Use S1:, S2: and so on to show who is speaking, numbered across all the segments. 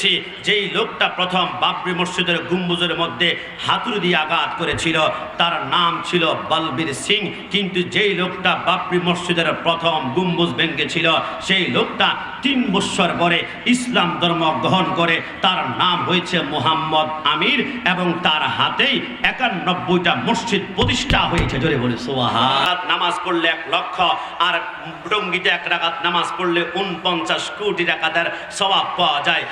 S1: দেখেছি যেই লোকটা প্রথম বাবরি মসজিদের গুম্বুজের মধ্যে হাতুড়ি দিয়ে আঘাত করেছিল, তার নাম ছিল বলবীর সিং। কিন্তু যেই লোকটা বাবরি মসজিদের প্রথম গুম্বুজ ভেঙেছিল, সেই লোকটা তিন বৎসর পরে ইসলাম ধর্ম গ্রহণ করে, তার নাম হয়েছে মোহাম্মদ আমির এবং তার হাতেই একানব্বইটা মসজিদ প্রতিষ্ঠা হয়েছে। জোরে বলে সোহা নামাজ পড়লে এক লক্ষ, আর ডঙ্গিতে এক রাকাত নামাজ পড়লে উনপঞ্চাশ কোটি টাকাদের স্বভাব পাওয়া যায়।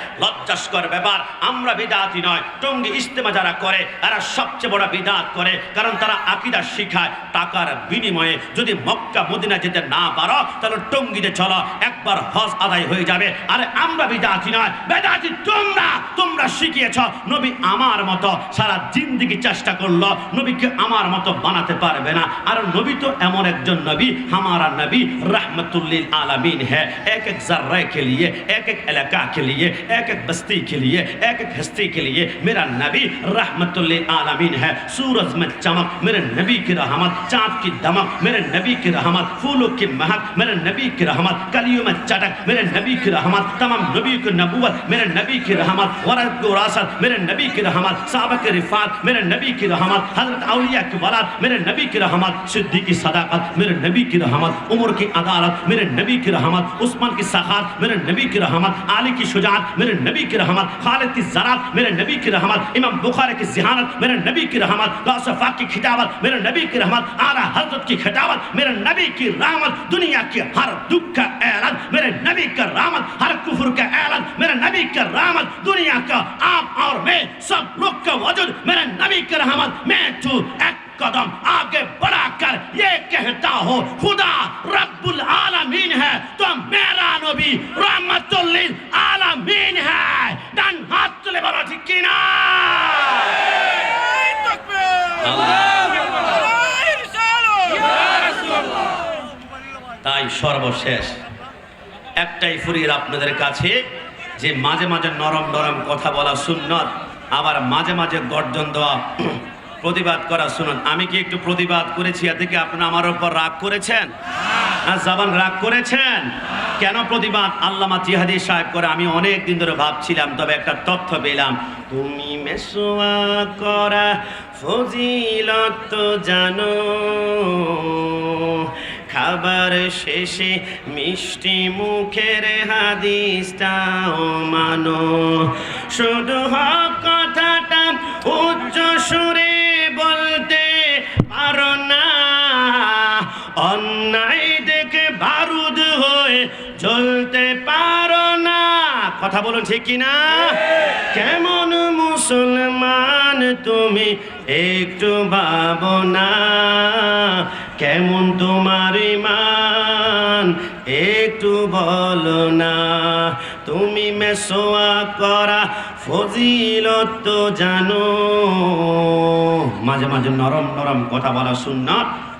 S1: চস্কর ব্যাপার, আমরা বিদাতি নয়, টঙ্গি ইস্তেমা যারা করে, তারা সবচেয়ে বড় বিদাত করে, কারণ তারা আকিদা শিখায় টাকার বিনিময়ে। যদি মক্কা, মদিনা যেতে না পারো, তাহলে টঙ্গিতে চলো, একবার হজ আদায় হয়ে যাবে। আরে আমরা বিদাতি নয়, বেদাতি তোমরা তোমরা শিখিয়েছ, নবী আমার মতো সারা জিন্দিগি চেষ্টা করল, নবীকে আমার মতো বানাতে পারবে না। আর নবী তো এমন একজন নবী, হামারা নবী, রহমতুল্লিল আলমিন হ্যাঁ এক এক জার্রায় খেলিয়ে এক এক এলাকা খেলিয়ে এক এক बस्ती के लिए एक एक के लिए मेरा नबी रहमतुल्लिल आलमीन है सूरज में चमक मेरे नबी की रहमत चाँद की दमक मेरे नबी की रहमत फूलों की महक मेरे नबी की रहमत कलियों में चटक मेरे नबी की रहमत तमाम नबी की नबूवत मेरे नबी की रहमत वरद को रासत मेरे नबी की रहमत साहब के रिफात मेरे नबी की रहमत हज़रत अलिया की वलाद मेरे नबी की रहमत सिद्दीक की सदाकत मेरे नबी की रहमत उमर की अदालत मेरे नबी की रहमत उस्मान की सखात मेरे नबी की रहमत आली की शुजात मेरे नबी की रहमत खालिद की जरात मेरे नबी की रहमत इमाम बुखारी की जिहानत मेरे नबी की रहमत गौसफा की खिताबत मेरे नबी की रहमत आला हजरत की खिताबत मेरे नबी की रहमत दुनिया की हर दुख का ऐलान मेरे नबी का रहमत हर कुफर का ऐलान मेरे नबी का रहमत दुनिया একটাই ফুরিয়ে আপনাদের কাছে, যে মাঝে মাঝে নরম নরম কথা বলা সুন্নত, আবার মাঝে মাঝে গর্জন দেওয়া প্রতিবাদ করা শুনুন আমি কি একটু প্রতিবাদ করেছি? এতে কি আপনারা আমার উপর রাগ করেছেন? না, জাবান রাগ করেছেন? কেন প্রতিবাদ? আল্লামা জিহাদি সাহেব করে আমি অনেক দিন ধরে ভাবছিলাম, তবে একটা তথ্য পেলাম। তুমি মেসোয়া করা ফজিলত জানো খাবার শেষে মিষ্টি মুখের হাদিসটাও মানো। শুধু হক কথাটা উচ্চ সুরে বলতে পারো না। অন্যায় দেখে বারুদ হয়ে চলতে পারো না। কথা বলুন ঠিক কিনা কেমন মুসলমান তুমি একটু ভাবো না। কেমন তোমার ইমান একটু বলো না। তুমি মেসোয়া করা ফজিলত তো জানো। মাঝে মাঝে নরম নরম কথা বলা শুননা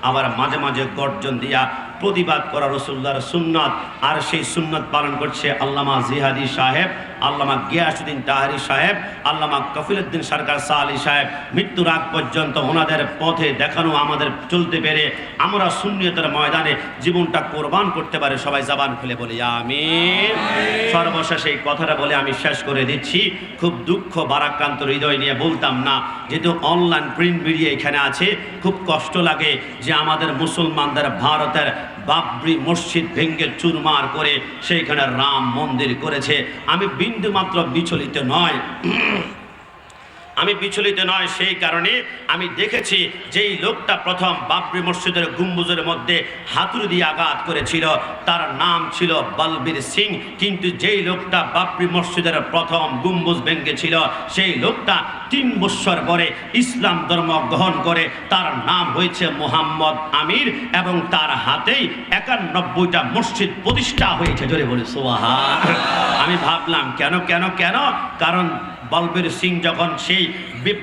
S1: আবার মাঝে মাঝে গর্জন দিয়া প্রতিবাদ করা রসুল্লাহর সুন্নত, আর সেই সুন্নত পালন করছে আল্লামা জিহাদি সাহেব, আল্লামা গিয়াসুদ্দিন তাহারি সাহেব, আল্লামা কফিলুদ্দিন সরকার সালি সাহেব। মৃত্যুর আগ পর্যন্ত ওনাদের পথে দেখানো আমাদের চলতে পেরে আমরা শূন্যতার ময়দানে জীবনটা কোরবান করতে পারে, সবাই জবান খুলে বলি আমি সর্বশেষ এই কথাটা বলে আমি শেষ করে দিচ্ছি। খুব দুঃখ, বারাক্রান্ত হৃদয় নিয়ে বলতাম না, যেহেতু অনলাইন প্রিন্ট মিডিয়া এখানে আছে, খুব কষ্ট লাগে যে আমাদের মুসলমানদের, ভারতের বাবরি মসজিদ ভেঙ্গে চুরমার করে সেইখানে রাম মন্দির করেছে। আমি বিন্দু মাত্র বিচলিত নয়। আমি বিচলিত নয়, সেই কারণে আমি দেখেছি যেই লোকটা প্রথম বাবরি মসজিদের গুম্বুজের মধ্যে হাতুড়ি দিয়ে আঘাত করেছিল, তার নাম ছিল বলবীর সিং। কিন্তু যেই লোকটা বাবরি মসজিদের প্রথম গুম্বুজ ভেঙেছিল, সেই লোকটা তিন বৎসর পরে ইসলাম ধর্ম গ্রহণ করে, তার নাম হয়েছে মোহাম্মদ আমির এবং তার হাতেই একানব্বইটা মসজিদ প্রতিষ্ঠা হয়েছে। জোরে বলে সোহা আমি ভাবলাম, কেন কেন কেন? কারণ বলবীর সিং যখন সেই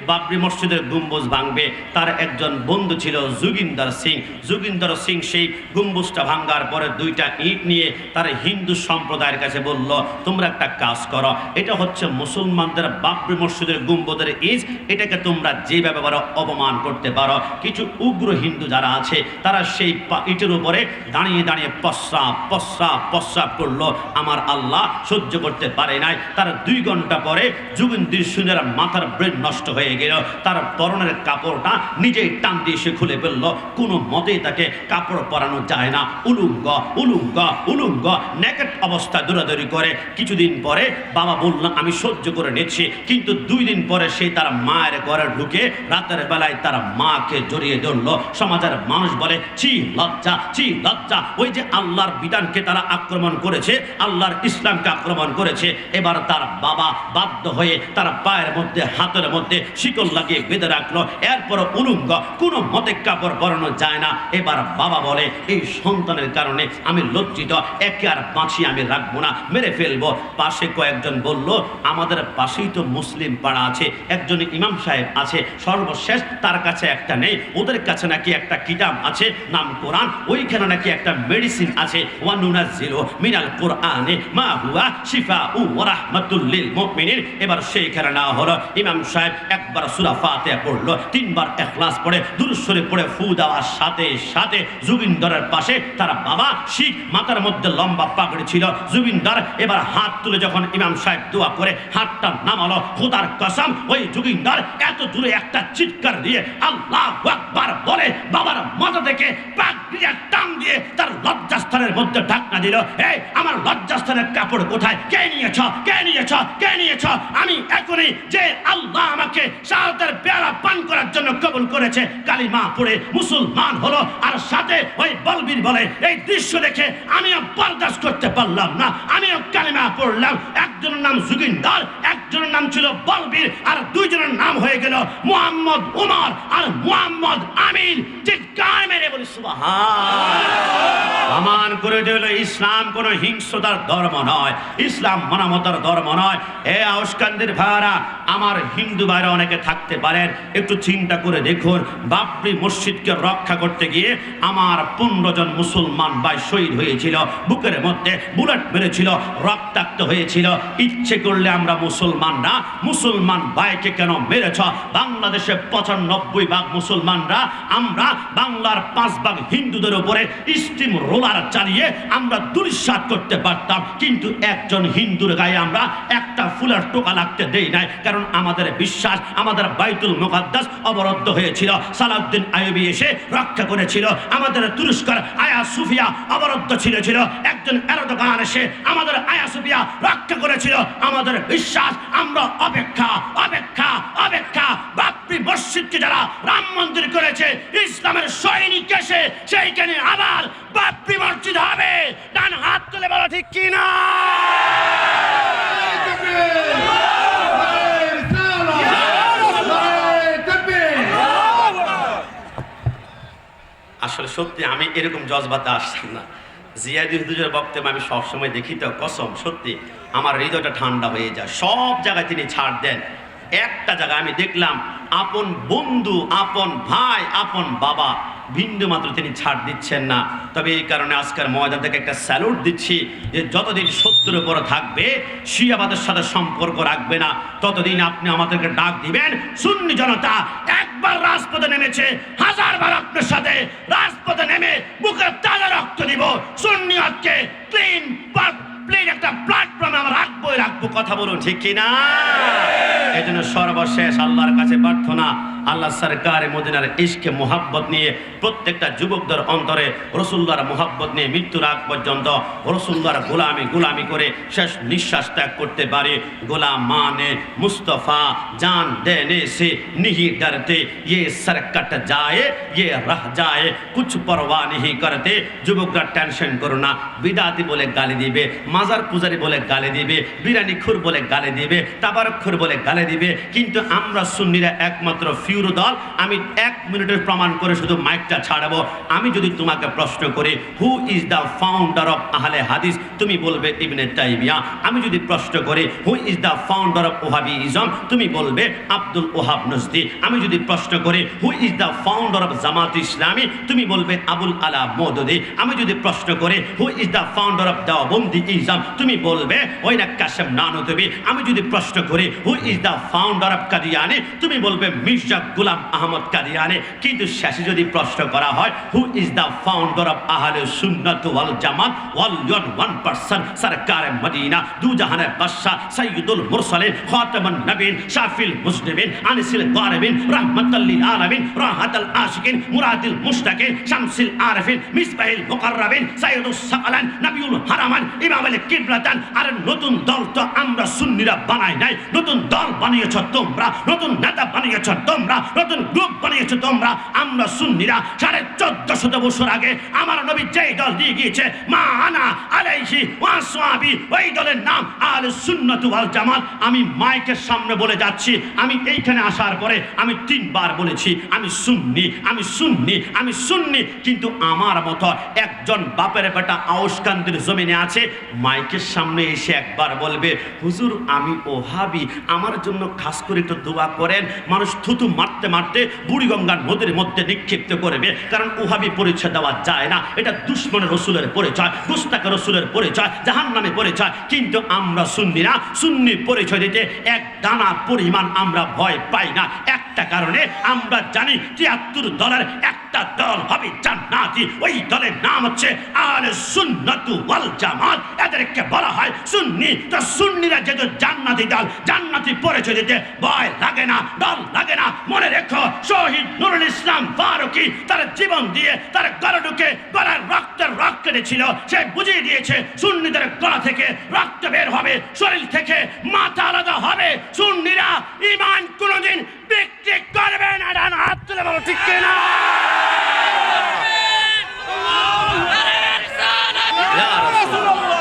S1: বাবরি মসজিদের গম্বুজ ভাঙবে, তার একজন বন্ধু ছিল যোগিন্দর সিং। যোগিন্দর সিং সেই গম্বুজটা ভাঙ্গার পরে দুইটা ইট নিয়ে তার হিন্দু সম্প্রদায়ের কাছে বলল, তোমরা একটা কাজ করো, এটা হচ্ছে মুসলমানদের বাবরি মসজিদের গম্বুদের ইজ, এটাকে তোমরা যেভাবে পারো অপমান করতে পারো। কিছু উগ্র হিন্দু যারা আছে, তারা সেই ইটের উপরে দাঁড়িয়ে দাঁড়িয়ে পশ্চাপ পশ্চাপ পশ্চাপ করল। আমার আল্লাহ সহ্য করতে পারে নাই। তার দুই ঘণ্টা পরে যুগেন্দ্র সিংহের মাথার ব্রেন নষ্ট হয়ে গেল, তার পরনের কাপড়টা নিজেই টান দিয়ে সে খুলে ফেলল। কোনো মতেই তাকে কাপড় পরানো যায় না। উলুঙ্গ উলুঙ্গ উলুঙ্গ, নেকেট অবস্থা দৌড়াদৌড়ি করে। কিছুদিন পরে বাবা বললাম আমি সহ্য করে নিচ্ছি। কিন্তু দুই দিন পরে সে তার মায়ের ঘরে ঢুকে রাতের বেলায় তার মাকে জড়িয়ে ধরলো। সমাজের মানুষ বলে চি লজ্জা চি লজ্জা। ওই যে আল্লাহর বিধানকে তারা আক্রমণ করেছে, আল্লাহর ইসলামকে আক্রমণ করেছে। এবার তার বাবা বাধ্য হয়ে তার পায়ের মধ্যে, হাতের মধ্যে শিকল লাগিয়ে বেঁধে রাখল। এরপর উলুঙ্গ, কোনো মতে কাপড় পরানো যায় না। এবার বাবা বলে, এই সন্তানের কারণে আমি লজ্জিত। একে আর বাঁচি আমি রাখব না, মেরে ফেলব। পাশে কয়েকজন বলল, আমাদের পাশেই তো মুসলিম পাড়া আছে, একজন ইমাম সাহেব আছে, সর্বশেষ তার কাছে একটা নেই, ওদের কাছে নাকি একটা কিতাব আছে, নাম কোরআন, ওইখানে নাকি একটা মেডিসিন আছে, ওয়ানুনাজ্জিলু মিনাল কোরআনে মা হুয়া শিফা উ রাহমাতুল লিল মুমিনিন। এবার সেইখানে না হলো ইমাম সাহেব। একবার সূরা ফাতিহা পড়ল, তিনবার ইখলাস পড়ে, দুরূদ পড়ে, ফু দেওয়ার সাথে সাথে জুবিন্দরের পাশে তার বাবা শিখ মাথার মধ্যে লম্বা পাগড়ি ছিল। জুবিন্দর এবার হাত তুলে যখন ইমাম সাহেব দোয়া করে, হাতটা নামালো, খোদার কসম, ওই জুগিন্দর এত দূরে একটা চিৎকার দিয়ে আল্লাহ আকবার বলে বাবার মাথা থেকে পাগড়িয়া টান দিয়ে তার লজ্জাস্থানের মধ্যে ঢাকনা দিল। এই, আমার লজ্জাস্থানের কাপড় কোথায়? কে নিয়েছ? কে নিয়েছ? কে নিয়েছ? আমি এখনই যে আল্লাহ আমাকে পেয়ারা পান করার জন্য করেছে, কালিমা পড়ে মুসলমান হলো, আর সাথে ওই বলবীর বলে, এই দৃশ্য দেখে আমিও বরদাস্ত করতে পারলাম না, আমিও কালিমা পড়লাম। একজনের নাম একজনের নাম ছিল আর দুইজনের নাম হয়ে গেল মোহাম্মদ উমর আর মোহাম্মদ আমিন। মেরে বলি প্রমাণ করে দিল, ইসলাম কোনো হিংস্রতার ধর্ম নয়, ইসলাম মানবতার ধর্ম নয়। এ আউসকান্দির ভাইরা আমার হিন্দু ভাইরা অনেকে থাকতে পারেন। একটু চিন্তা করে দেখুন, বাবরি মসজিদকে রক্ষা করতে গিয়ে আমার পনেরো জন মুসলমান ভাই শহীদ হয়েছিল। বুকের মধ্যে বুলেট মেরেছিল, রক্তাক্ত হয়েছিল। ইচ্ছে করলে আমরা মুসলমানরা, মুসলমান ভাইকে কেন মেরেছ? বাংলাদেশে পঁচানব্বই ভাগ মুসলমানরা, আমরা বাংলার পাঁচ ভাগ হিন্দুদের উপরে স্টিম রোলার চালিয়ে আমরা দুরিশ্বাস করতে পারতাম। কিন্তু একজন হিন্দুর গায়ে আমরা একটা ফুলের টোকা লাগতে। দেই নাই, কারণ আমাদের বিশ্বাস, আমাদের বাইতুল মুকাদ্দাস অবরুদ্ধ হয়েছিল। সালাউদ্দিন আইবি এসে রক্ষা করেছিল। আমাদের তুরস্কর আয়া সুফিয়া অবরুদ্ধ ছিল ছিল। একজন এরদোগান এসে আমাদের আয়া সুফিয়া রক্ষা করেছিল। আমাদের বিশ্বাস, আমরা অপেক্ষা অপেক্ষা অপেক্ষা। বাপরি মসজিদকে যারা রাম মন্দির করেছে, ইসলামের সৈনিক এসে সেইখানে আবার বাপরি মসজিদ হবে। ডান হাত তুলে বলা, ঠিক কিনা আসলে সত্যি আমি এরকম জজবাতে আসতাম না। জিয়াদি হুজুরের বক্তব্য আমি সবসময় দেখি তো, কসম, সত্যি আমার হৃদয়টা ঠান্ডা হয়ে যায়। সব জায়গায় তিনি ছাড় দেন। একটা জায়গায় আমি দেখলাম, আপন বন্ধু, আপন ভাই, আপন বাবা বিন্দু মাত্র তিনি ছাড় দিচ্ছেন না। তবে এই কারণে আজকের ময়দান থেকে একটা স্যালুট দিচ্ছি যে যতদিন সত্যের উপর থাকবে, শিয়াবাদের সাথে সম্পর্ক রাখবে না, ততদিন আপনি আমাদেরকে ডাক দিবেন, সুন্নি জনতা একবার রাজপথে নেমেছে, হাজারবার আপনার সাথে রাজপথে নেমে বুকের তাজা রক্ত দিব। সুন্নিয়তকে ক্লিন প্লেন একটা প্ল্যাটফর্মে আমরা রাখবোই, রাখব, কথা বলুন ঠিক কিনা? এই জন্য সর্বশেষ আল্লাহর কাছে প্রার্থনা আল্লাহ সরকার মদিনার ইস্কে মোহাব্বত নিয়ে প্রত্যেকটা যুবকদের অন্তরে রসুল্লার মোহাব্বত নিয়ে মৃত্যুর আগ পর্যন্ত রসুল্লার গোলামি গোলামি করে শেষ নিঃশ্বাস ত্যাগ করতে পারে। গোলাম মানে মুস্তফা, জান দেনে সে নিহি ডরতে ইয়ে সরকট যায় ইয়ে রহ যায়, কুছ পরোয়া নিহি করতে। যুবকরা টেনশন করো না, বিদাতি বলে গালি দিবে, মাজার পূজারি বলে গালি দিবে বিরানি খুর বলে গালি দিবে তাবার খুর বলে গালি দিবে। কিন্তু আমরা সুন্নিরা একমাত্র ফিউ পিউর দল, আমি এক মিনিটের প্রমাণ করে শুধু মাইকটা ছাড়াবো। আমি যদি তোমাকে প্রশ্ন করি who is the founder of Ahle Hadith? তুমি বলবে ইবনে তাইমিয়া। আমি যদি প্রশ্ন করি who is the founder of Wahhabi ism তুমি বলবে আব্দুল ওহাব নজদি। আমি যদি প্রশ্ন করি who is the founder of Jamaat Islami? তুমি বলবে আবুল আলা মদদি। আমি যদি প্রশ্ন করি who is the founder of Deobandi ism তুমি বলবে, ওই না কাশেম নানদবি আমি যদি প্রশ্ন করি who is the founder of Qadiani? তুমি বলবে মির্জা গুলাম আহমদ কাদিয়ানি। কিন্তু শেষে যদি প্রশ্ন করা হয় who is the founder of Ahle Sunnat wal Jamaat? ওয়াল ইয়ন ওয়ান পারসন, সরকার মদিনা দু জাহানের বাদশাহ সৈয়দুল মুরসালিন, খাতামুন নবীন শাফিল মুসলিমিন আনিসিল গারিবিন, রাহমাতাল লিল আলামিন, রাহাতাল আশিকিন, মুরাদিল মুশতাকিন, শামসিল আরিফিন, মিসবাহিল মুকাররাবিন, সাইয়্যিদুস সাকালান নবিউল হারামান, ইমাম আল কিবলাতান। আর নতুন দল তো আমরা সুন্নিরা বানাই নাই, নতুন দল বানিয়েছ তোমরা, নতুন নেতা বানিয়েছ তোমরা নতুন গ্রুপ বানিয়েছ তোমরা। আমরা সুন্নিরা সাড়ে চোদ্দ শত বছর আগে আমার নবী যেই দল দিয়ে গিয়েছে, মা আনা আলাইহি ওয়াসওয়াবি ওই দলের নাম আল সুন্নাত ওয়াল জামাত আমি মাইকের সামনে বলে যাচ্ছি, আমি এইখানে আসার পরে আমি তিনবার বলেছি, আমি সুন্নি আমি সুন্নি আমি সুন্নি। কিন্তু আমার মতো একজন বাপের বেটা আউসকান্দির জমিনে আছে, মাইকের সামনে এসে একবার বলবে, হুজুর, আমি ওহাবি, আমার জন্য খাস করে একটু দোয়া করেন, মানুষ থুতু মারতে মারতে বুড়িগঙ্গার নদীর মধ্যে নিক্ষিপ্ত করবে। কারণ উহাবি পরিচয় দেওয়া যায় না। এটা দুশ্মনের রসুলের পরিচয় গুস্তাকা রসুলের পরিচয় জাহান নামে পরিচয়। কিন্তু আমরা না। সুন্নি পরিচয় দিতে এক দানা পরিমাণ আমরা ভয় পাই না। একটা কারণে আমরা জানি তিয়াত্তর দলের একটা দল হবে জান্নাতি। ওই দলের নাম হচ্ছে আলে সুন্নাতু ওয়াল জামাত এদেরকে বলা হয় সুন্নি। তো সুন্নিরা যেহেতু জান্নাতি দল, জান্নাতি পরিচয় দিতে ভয় লাগে না দল লাগে না। মনে রেখো, শহীদ নুরুল ইসলাম ফারুকি তার জীবন দিয়ে তার গলাডুকে গলার রক্তের রক্ত কেটেছিল সে বুঝিয়ে দিয়েছে, সুন্নিদের গলা থেকে রক্ত বের হবে, শরীর থেকে মাথা আলাদা হবে সুন্নিরা ইমান কোনোদিন বিক্রি করবে না ডান হাত তুলে বলো ঠিক কিনা ইয়া রাসূলুল্লাহ।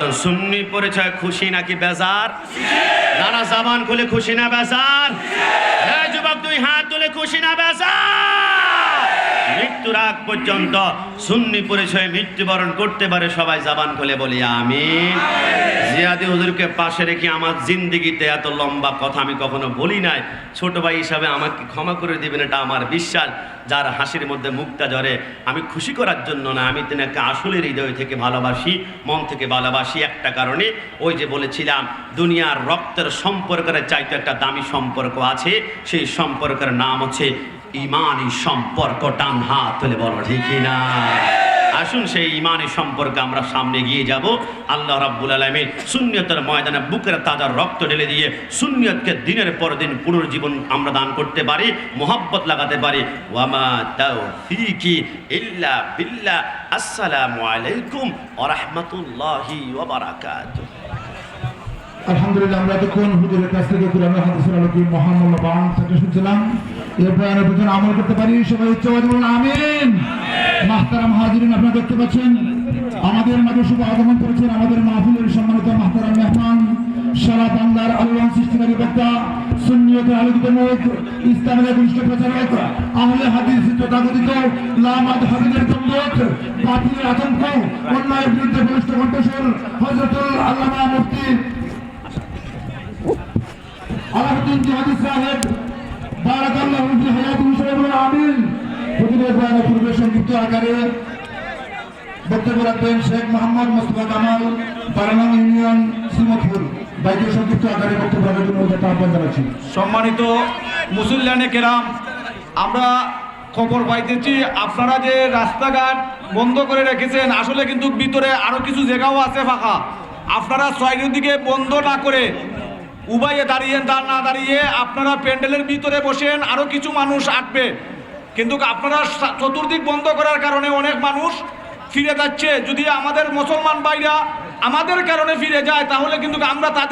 S1: মতো সুন্নি পরিচয় খুশি নাকি বেজার? নানা সাবান খুলে খুশি না বেজার এই যুবক দুই হাত তুলে খুশি না বেজার মৃত্যুর আগ পর্যন্ত সুন্নি পরিচয়ে মৃত্যুবরণ করতে পারে সবাই জাবান খুলে বলি আমি জিয়াদি হুজুরকে পাশে রেখে আমার জিন্দিগিতে এত লম্বা কথা আমি কখনো বলি নাই। ছোট ভাই হিসাবে আমাকে ক্ষমা করে দিবেন এটা আমার বিশ্বাস। যার হাসির মধ্যে মুক্তা ঝরে আমি খুশি করার জন্য না আমি তিনাকে আসলে হৃদয় থেকে ভালোবাসি মন থেকে ভালোবাসি একটা কারণে। ওই যে বলেছিলাম দুনিয়ার রক্তের সম্পর্কের চাইতে একটা দামি সম্পর্ক আছে সেই সম্পর্কের নাম হচ্ছে ইমানি সম্পর্ক টান হাত তুলে বলো ঠিকই না আসুন সেই ইমানি সম্পর্কে আমরা সামনে গিয়ে যাব। আল্লাহ রাব্বুল আলমীর শূন্যতের ময়দানে বুকের তাজা রক্ত ঢেলে দিয়ে শূন্যতকে দিনের পর দিন পুনর্জীবন আমরা দান করতে পারি, মোহাব্বত লাগাতে পারি। ওয়ামা তাওফিকি ইল্লা বিল্লাহ। আসসালামু আলাইকুম ওয়া রাহমাতুল্লাহি ওয়া
S2: আলহামদুলিল্লাহ, আমরা এতক্ষণ হুজুরের কাছ থেকে কোরআন হাদিসের আলোকে মহামূল্য বান থেকে শুনছিলাম। পিছনে আমল করতে পারি সবাই উচ্চবাদী বলুন আমিন। মাহতারাম হাজিরিন আপনারা দেখতে পাচ্ছেন আমাদের মাঝে শুভ আগমন করেছেন আমাদের মাহফিলের সম্মানিত মাহতারাম মেহমান সারা বাংলার আলোড়ন সৃষ্টিকারী বক্তা সুন্নিয়তের আলোকিত মুখ ইসলামের একনিষ্ঠ প্রচারক আহলে হাদিস তথাকথিত লামাদ হাবিদের বন্ধক বাতিলের আতঙ্ক অন্যায়ের বিরুদ্ধে বলিষ্ঠ কণ্ঠস্বর হজরতুল আল্লামা মুফতি আলাউদ্দিন জিহাদি সাহেব আকারে শেখ ইউনিয়ন আকারে
S3: সম্মানিত মুসল্লানে কেরাম, আমরা খবর পাইতেছি, আপনারা যে রাস্তাঘাট বন্ধ করে রেখেছেন, আসলে কিন্তু ভিতরে আরও কিছু জায়গাও আছে ফাঁকা। আপনারা দিকে বন্ধ না করে উভয়ে দাঁড়িয়ে দাঁড় না দাঁড়িয়ে আপনারা প্যান্ডেলের ভিতরে বসেন আরও কিছু মানুষ আসবে। কিন্তু আপনারা চতুর্দিক বন্ধ করার কারণে অনেক মানুষ ফিরে যাচ্ছে। যদি আমাদের মুসলমান ভাইরা আমাদের কারণে ফিরে যায়, তাহলে কিন্তু আমরা তাদের